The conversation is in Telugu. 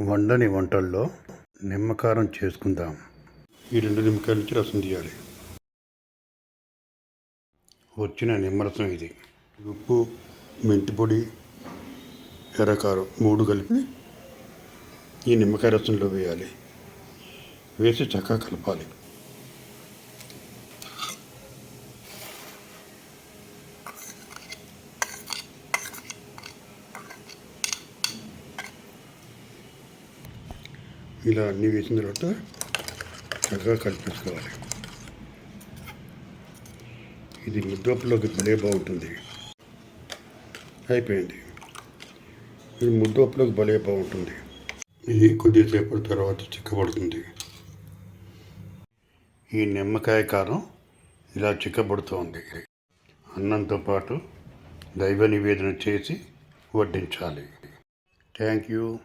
వండని వంటల్లో నిమ్మకారం చేసుకుందాం. ఈ రెండు నిమ్మకాయల నుంచి రసం తీయాలి. వచ్చిన నిమ్మరసం ఇది. ఉప్పు మెంతి పొడి ఎర్రకారం మూడు కలిపి ఈ నిమ్మకాయ రసంలో వేయాలి. వేసి చక్కగా కలపాలి. ఇలా అన్నీ వేసిన తర్వాత చక్కగా కలిపేసుకోవాలి. ఇది ముద్దపలోకి భలే బాగుంటుంది. అయిపోయింది. ఇది ముద్దపలోకి భలే బాగుంటుంది. ఇది కొద్దిసేపటి తర్వాత చిక్కబడుతుంది. ఈ నిమ్మకాయ కారం ఇలా చిక్కబడుతోంది అన్నంతో పాటు దైవ నివేదన చేసి వడ్డించాలి. Thank you.